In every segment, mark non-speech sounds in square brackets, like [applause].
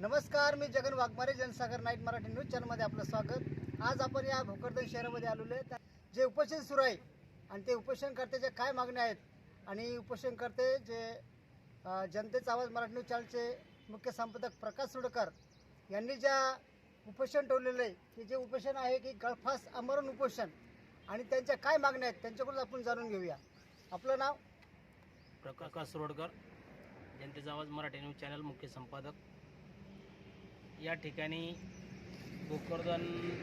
नमस्कार मी Jagan Waghmare Jansagar night Marathi news चॅनलमध्ये आपलं स्वागत. आज आपण या भोकरदन शहरामध्ये आलेलो आहे. त्या- जे उपोषण सुरू आहे आणि ते उपोषणकर्त्याच्या काय मागण्या आहेत आणि उपोषणकर्ते जे जनतेचा आवाज मराठी न्यूज चॅनलचे मुख्य संपादक प्रकाश सुडकर यांनी ज्या उपोषण ठेवलेलं आहे की जे उपोषण आहे की गळफास आमरण उपोषण आणि त्यांच्या काय मागण्या आहेत त्यांच्याकडून आपण जाणून घेऊया. आपलं नाव? प्रकाश रोडकर जनतेचा आवाज मराठी न्यूज चॅनल मुख्य संपादक. या ठिकाणी भोकरदन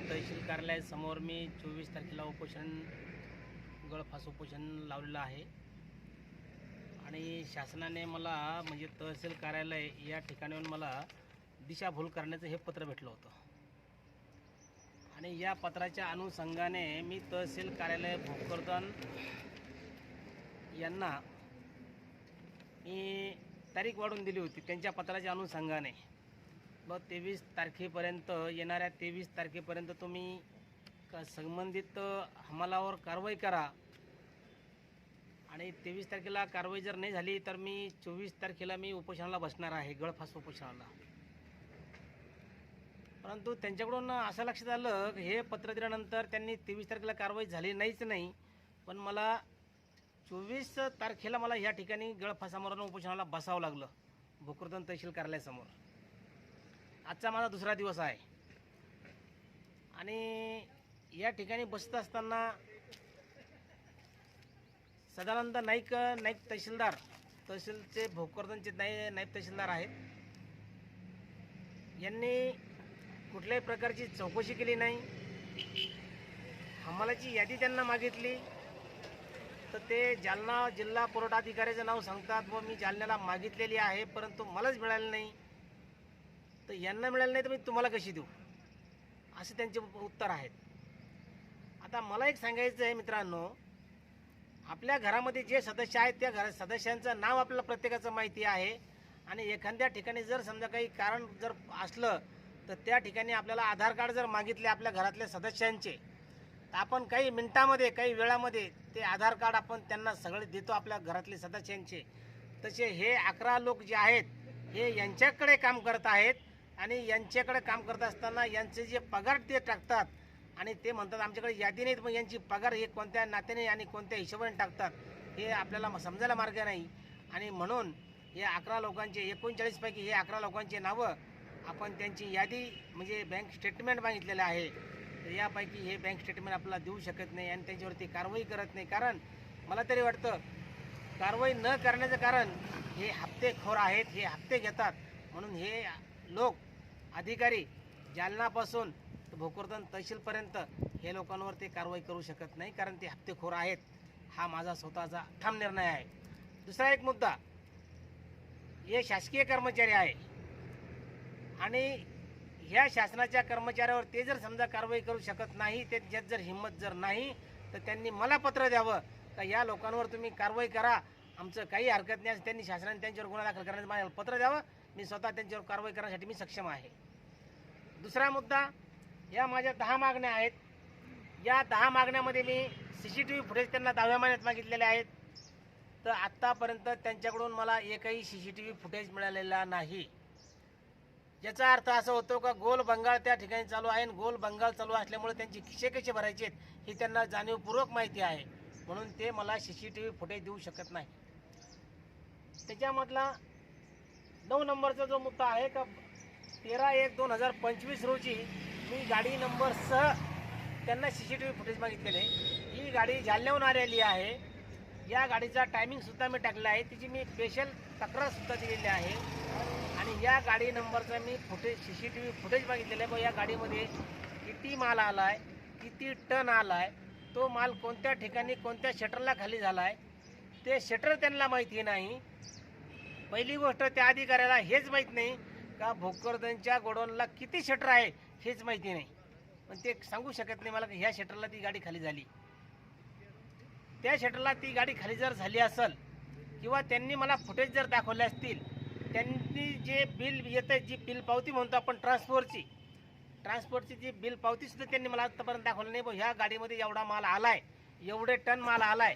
तहसील कार्यालयासमोर मी चोवीस तारखेला उपोषण गळफास उपोषण लावलेलं आहे. आणि शासनाने मला म्हणजे तहसील कार्यालय या ठिकाणीहून मला दिशाभूल करण्याचं हे पत्र भेटलं होतं. आणि या पत्राच्या अनुषंगाने मी तहसील कार्यालय भोकरदन यांना मी तारीख वाढून दिली होती. त्यांच्या पत्राच्या अनुषंगाने मग तेवीस तारखेपर्यंत येणाऱ्या तेवीस तारखेपर्यंत तुम्ही का संबंधित हमालावर कारवाई करा. आणि तेवीस तारखेला कारवाई जर नाही झाली तर मी चोवीस तारखेला मी उपोषणाला बसणार आहे गळफास उपोषणाला. परंतु त्यांच्याकडून असं लक्षात आलं की हे पत्र दिल्यानंतर त्यांनी तेवीस तारखेला कारवाई झाली नाहीच नाही. पण मला चोवीस तारखेला मला या ठिकाणी गळफासामोरून उपोषणाला बसावं लागलं भोकरदन तहसील कार्यालयासमोर. आजचा माझा दुसरा दिवस आहे. आणि या ठिकाणी बसत असताना सदानंद नाईक नाईक तहसीलदार तहसीलचे भोकरदनचे नाई नाईब तहसीलदार आहेत. यांनी कुठल्याही प्रकारची चौकशी केली नाही. हमालाची यादी त्यांना मागितली. तर ते जालना जिल्हा पुरवठा अधिकाऱ्याचं नाव सांगतात व मी जालन्याला मागितलेली आहे परंतु मलाच मिळालं नाही. तर यांना मिळालं नाही तर मी तुम्हाला कशी देऊ? असे त्यांचे उत्तर आहेत. आता मला एक सांगायचं आहे मित्रांनो आपल्या घरामध्ये जे सदस्य आहेत त्या घरा सदस्यांचं नाव आपल्याला प्रत्येकाचं माहिती आहे. आणि एखाद्या ठिकाणी जर समजा काही कारण जर असलं तर त्या ठिकाणी आपल्याला आधार कार्ड जर मागितले आपल्या घरातल्या सदस्यांचे तर आपण काही मिनटामध्ये काही वेळामध्ये ते आधार कार्ड आपण त्यांना सगळे देतो आपल्या घरातले सदस्यांचे. तसे हे अकरा लोक जे आहेत हे यांच्याकडे काम करत आहेत. आणि यांच्याकडे काम करत असताना यांचे जे पगार ते टाकतात आणि ते म्हणतात आमच्याकडे यादी नाहीत मग यांची पगार हे कोणत्या नात्याने आणि कोणत्या हिशोबाने टाकतात हे आपल्याला म- समजायला मार्ग नाही. आणि म्हणून हे अकरा लोकांचे एकोणचाळीसपैकी हे अकरा लोकांचे नावं आपण त्यांची यादी म्हणजे बँक स्टेटमेंट मागितलेलं आहे. तर यापैकी हे बँक स्टेटमेंट आपल्याला देऊ शकत नाही आणि त्यांच्यावरती कारवाई करत नाही. कारण मला तरी वाटतं कारवाई न करण्याचं कारण हे हप्तेखोर आहेत हे हप्ते घेतात. म्हणून हे लोक अधिकारी जालनापासून भोकरदन तहसीलपर्यंत हे लोकांवर ते कारवाई करू शकत नाही कारण ते हप्तेखोर आहेत. हा माझा स्वतःचा ठाम निर्णय आहे. दुसरा एक मुद्दा हे शासकीय कर्मचारी आहे. आणि ह्या शासनाच्या कर्मचाऱ्यावर ते जर समजा कारवाई करू शकत नाही त्यांच्यात जर हिंमत जर नाही तर त्यांनी मला पत्र द्यावं का? या लोकांवर तुम्ही कारवाई करा. आमचं काही हरकत नाही असं त्यांनी शासनाने त्यांच्यावर गुन्हा दाखल करण्याचं मला पत्र द्यावं. मी स्वतः त्यांच्यावर कारवाई करण्यासाठी मी सक्षम आहे. दुसरा मुद्दा या माझ्या दहा मागण्या आहेत. या दहा मागण्यामध्ये मी C C T V footage त्यांना दहाव्या महिन्यात मागितलेले आहेत. तर आत्तापर्यंत त्यांच्याकडून मला एकही C C T V footage मिळालेला नाही. याचा अर्थ असा होतो का गोल बंगाल त्या ठिकाणी चालू आहे आणि गोल बंगाल चालू असल्यामुळे त्यांची खिसे कसे भरायचे आहेत ही त्यांना जाणीवपूर्वक माहिती आहे. म्हणून ते मला C C T V footage देऊ शकत नाही. त्याच्यामधला नऊ नंबरचा जो मुद्दा आहे का तेरा एक दोन हजार पंचवीस रोजी मी गाडी नंबर सह त्यांना C C T V footage मागितलेले. ही गाडी जालन्याहून आलेली आहे. या गाडीचा टायमिंगसुद्धा मी टाकला आहे. तिची मी स्पेशल तक्रारसुद्धा दिलेली आहे. आणि या गाडी नंबरचा मी footage C C T V footage मागितलेलं आहे. व या गाडीमध्ये किती माल आला आहे किती टन आला आहे तो माल कोणत्या ठिकाणी कोणत्या शटरला खाली झाला आहे ते शटर त्यांना माहिती नाही. पहिली गोष्ट त्या अधिकाऱ्याला हेच माहीत नाही. का भोकरदनच्या गोडाऊनला किती शटर आहे हेच माहिती नाही. पण ते सांगू शकत नाही मला की ह्या शटरला ती गाडी खाली झाली. त्या शटरला ती गाडी खाली जर झाली असेल किंवा त्यांनी मला फुटेज जर दाखवले असतील त्यांनी जे बिल येतं जी बिल पावती म्हणतो आपण ट्रान्सपोर्टची ट्रान्सपोर्टची जी बिल पावतीसुद्धा त्यांनी मला आत्तापर्यंत दाखवलं नाही. बुवा ह्या गाडीमध्ये एवढा माल आलाय एवढे टन माल आलाय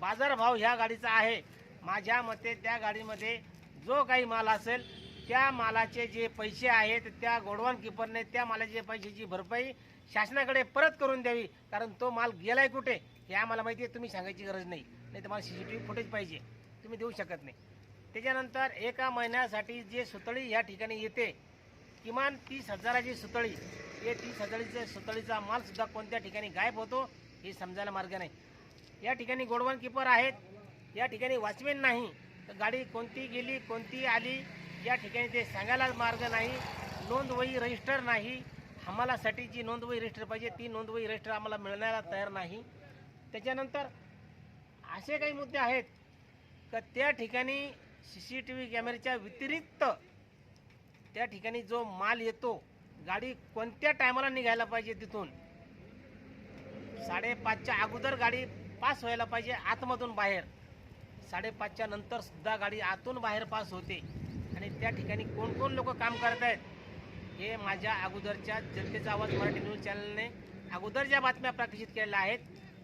बाजारभाव ह्या गाडीचा आहे. माझ्या मते त्या गाडीमध्ये जो काही माल असेल त्या मालाचे जे पैसे आहेत त्या गोडवान किपरने त्या मालाच्या पैशाची भरपाई शासनाकडे परत करून द्यावी कारण तो माल गेलाय कुठे हे आम्हाला माहिती आहे तुम्ही सांगायची गरज नाही. नाही तर मला C C T V footage पाहिजे. तुम्ही देऊ शकत नाही. त्याच्यानंतर एका महिन्यासाठी जे सुतळी या ठिकाणी येते किमान तीस हजाराची सुतळी. हे तीस हजाराच्या सुतळीचा मालसुद्धा कोणत्या ठिकाणी गायब होतो हे समजायला मार्ग नाही. या ठिकाणी गोडवान किपर आहेत या ठिकाणी वॉचमॅन नाही. तर गाडी कोणती गेली कोणती आली या ठिकाणी ते सांगायला मार्ग नाही. नोंदवही रजिस्टर नाही. हमालासाठी जी नोंदवही रजिस्टर पाहिजे. ती नोंदवही रजिस्टर आम्हाला मिळण्याला तयार नाही. त्याच्यानंतर असे काही मुद्दे आहेत का त्या ठिकाणी सी सी टी व्ही कॅमेऱ्याच्या व्यतिरिक्त त्या ठिकाणी जो माल येतो गाडी कोणत्या टायमाला निघायला पाहिजे तिथून? साडेपाचच्या अगोदर गाडी पास व्हायला पाहिजे आतमधून बाहेर. साडेपाचच्या नंतर सुद्धा गाडी आतून बाहेर पास होते. त्या ठिकाणी कोण कोण लोक काम करत आहेत हे माझ्या अगोदरच्या जनतेचा आवाज मराठी न्यूज चॅनलने अगोदर ज्या बातम्या प्रकाशित केलेल्या आहेत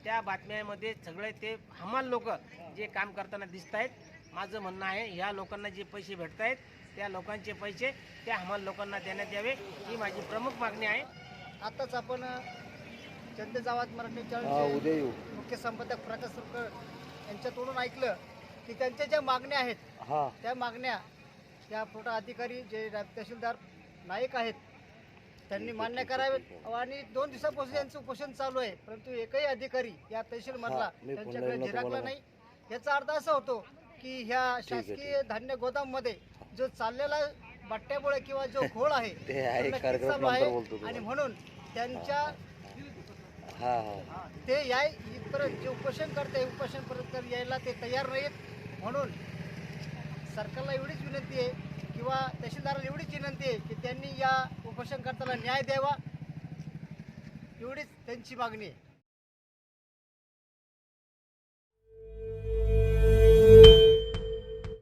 त्या बातम्यामध्ये सगळे ते हमाल लोक जे काम करताना दिसत आहेत. माझं म्हणणं आहे ह्या लोकांना जे पैसे भेटत आहेत त्या लोकांचे पैसे त्या हमाल लोकांना देण्यात यावे ही माझी प्रमुख मागणी आहे. आताच आपण जनतेचा आवाज मराठी हा चॅनलचे उद्या येऊ. मुख्य संपादक प्रकाश सुरकर यांच्यातोडून ऐकलं की त्यांच्या ज्या मागण्या आहेत हा. त्या मागण्या या पुरवठा अधिकारी जे तहसीलदार नाईक आहेत त्यांनी मान्य करावेत. आणि दोन दिवसापासून यांचं उपोषण चालू आहे. परंतु एकही अधिकारी या तहसील मधला त्यांच्याकडे झिराकला नाही. याचा अर्थ असा होतो की ह्या शासकीय धान्य गोदाममध्ये जो चाललेला बट्ट्यामुळे किंवा जो घोळ आहे [laughs] चालू आहे. आणि म्हणून त्यांच्या ते या इथपर्यंत जे उपोषण करते उपोषण परत यायला ते तयार नाहीत. म्हणून सरकारला एवढीच विनंती आहे किंवा तहसीलदाराला एवढीच विनंती आहे की त्यांनी या उपोषणकर्त्याला न्याय द्यावा. एवढीच त्यांची मागणी आहे.